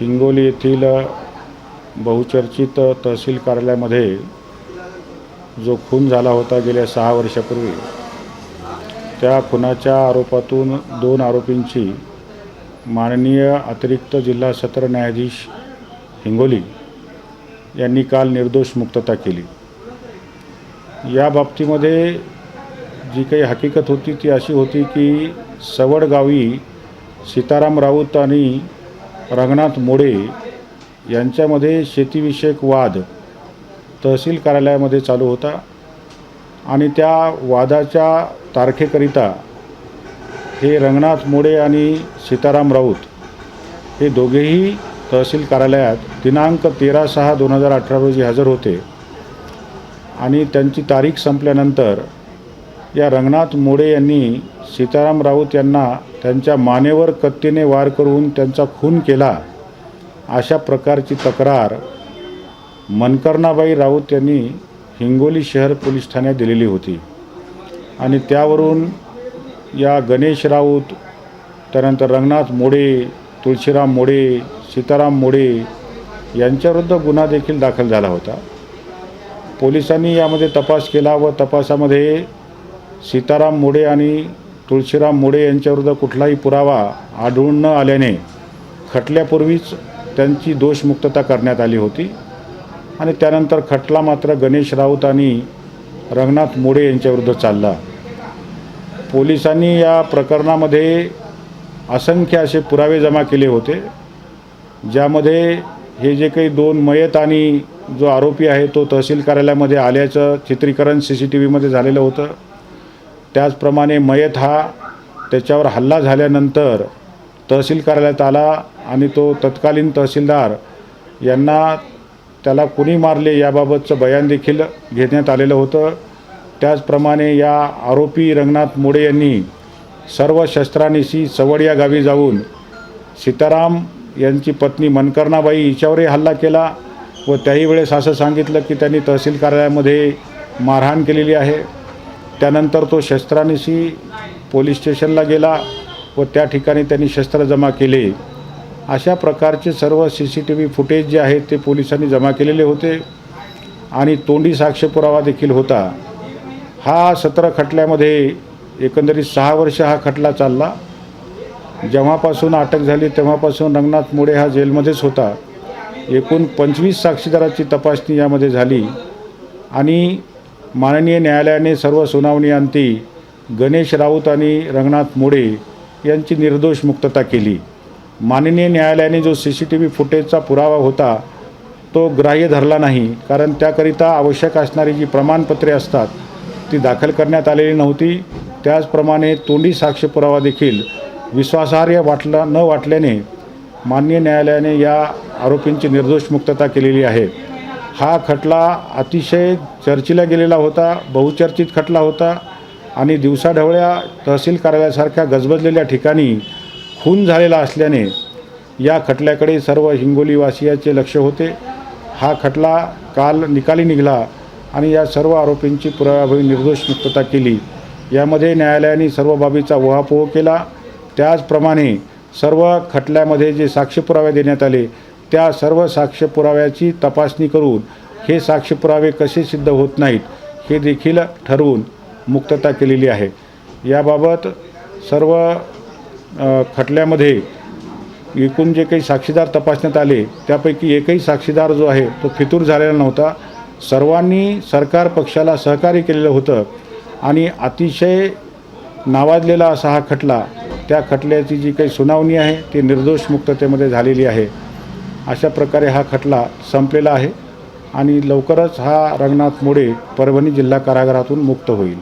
हिंगोली येथील बहुचर्चित तहसील कार्यालयामध्ये जो खून झाला होता गेल्या सहा वर्षापूर्वी त्या खुनाच्या आरोपातून दोन आरोपींची माननीय अतिरिक्त जिल्हा सत्र न्यायाधीश हिंगोली यांनी काल निर्दोष मुक्तता केली. या बाबतीमध्ये जी काही हकीकत होती ती अशी होती की सवड गावी सीताराम राऊत आणि रंगनाथ मोडे यांच्यामध्ये शेतीविषयक वाद तहसील कार्यालयामध्ये चालू होता आणि त्या वादाच्या तारखेकरिता हे रंगनाथ मोडे आणि सीताराम राऊत हे दोघेही तहसील कार्यालयात दिनांक तेरा सहा दोन हजार अठरा रोजी हजर होते. आणि त्यांची तारीख संपल्यानंतर या रंगनाथ मोडे यांनी सीताराम राऊत यांना त्यांच्या मानेवर कत्तीने वार करून त्यांचा खून केला अशा प्रकारची तक्रार मनकर्णाबाई राऊत यांनी हिंगोली शहर पोलीस ठाण्यात दिलेली होती. आणि त्यावरून या गणेश राऊत त्यानंतर रंगनाथ मोडे तुळशीराम मोडे सीताराम मोडे यांच्याविरुद्ध गुन्हा देखील दाखल झाला होता. पोलिसांनी यामध्ये तपास केला व तपासामध्ये सीताराम मोडे आणि तुळशीराम मोडे यांच्याविरुद्ध कुठलाही पुरावा आढळून न आल्याने खटल्यापूर्वीच त्यांची दोषमुक्तता करण्यात आली होती. आणि त्यानंतर खटला मात्र गणेश राऊत आणि रंगनाथ मोडे यांच्याविरुद्ध चालला. पोलिसांनी या प्रकरणामध्ये असंख्य असे पुरावे जमा केले होते ज्यामध्ये हे जे काही दोन मयत आणि जो आरोपी आहे तो तहसील कार्यालयामध्ये आल्याचं चित्रीकरण सी सी टी व्हीमध्ये झालेलं होतं. त्याचप्रमाणे मयत हा त्याच्यावर हल्ला झाल्यानंतर तहसील कार्यालयात आला आणि तो तत्कालीन तहसीलदार यांना त्याला कुणी मारले याबाबतचं बयान देखील घेण्यात आलेलं होतं. त्याचप्रमाणे या आरोपी रंगनाथ मोडे यांनी सर्व शस्त्रानिशी सवड या गावी जाऊन सीताराम यांची पत्नी मनकर्णाबाई हिच्यावरही हल्ला केला व त्याही वेळेस असं सांगितलं की त्यांनी तहसील कार्यालयामध्ये मारहाण केलेली आहे. त्यानंतर तो शस्त्रानिशी पोलीस स्टेशनला गेला व त्या ठिकाणी त्यांनी शस्त्र जमा केले. अशा प्रकारचे सर्व C C T V footage जे आहेत ते पोलिसांनी जमा केलेले होते आणि तोंडी साक्ष पुरावा देखील होता. हा सत्र खटल्यामध्ये एकंदरीत सहा वर्ष हा खटला चालला. जेव्हापासून अटक झाली तेव्हापासून रंगनाथ मोडे हा जेलमध्येच होता. एकूण पंचवीस साक्षीदाराची तपासणी यामध्ये झाली आणि माननीय न्यायालयाने सर्व सुनावणी अंती गणेश राऊत आणि रंगनाथ मोडे यांची निर्दोष मुक्तता केली. माननीय न्यायालयाने जो सी सी टी व्ही फुटेजचा पुरावा होता तो ग्राह्य धरला नाही कारण त्याकरिता आवश्यक असणारी जी प्रमाणपत्रे असतात ती दाखल करण्यात आलेली नव्हती. त्याचप्रमाणे तोंडी साक्ष पुरावा देखील विश्वासार्ह वाटला न वाटल्याने मान्य न्यायालयाने या आरोपींची निर्दोष मुक्तता केलेली आहे. हा खटला अतिशय चर्चेला गेलेला होता बहुचर्चित खटला होता आणि दिवसाढवळ्या तहसील कार्यालयासारख्या गजबजलेल्या ठिकाणी खून झालेला असल्याने या खटल्याकडे सर्व हिंगोलीवासियाचे लक्ष होते. हा खटला काल निकाली निघाला आणि या सर्व आरोपींची पुराव्याभवी निर्दोष मुक्तता केली. यामध्ये न्यायालयाने सर्व बाबीचा उहापोह केला. त्याचप्रमाणे सर्व खटल्यामध्ये जे साक्षीपुरावे देण्यात आले त्या सर्व साक्ष पुराव्याची तपासणी करून हे साक्ष पुरावे कसे सिद्ध होत नाहीत हे देखील ठरवून मुक्तता केलेली आहे. याबाबत सर्व खटल्यामध्ये एकूण जे काही साक्षीदार तपासण्यात आले त्यापैकी एकही साक्षीदार जो आहे तो फितूर झालेला नव्हता. सर्वांनी सरकार पक्षाला सहकार्य केलेलं होतं आणि अतिशय नावाजलेला असा हा खटला त्या खटल्याची जी काही सुनावणी आहे ती निर्दोष मुक्ततेमध्ये झालेली आहे. अशा प्रकारे हा खटला संपलेला आहे आणि लवकरच हा रंगनाथ मोडे परभणी जिल्हा कारागृहातून मुक्त होईल.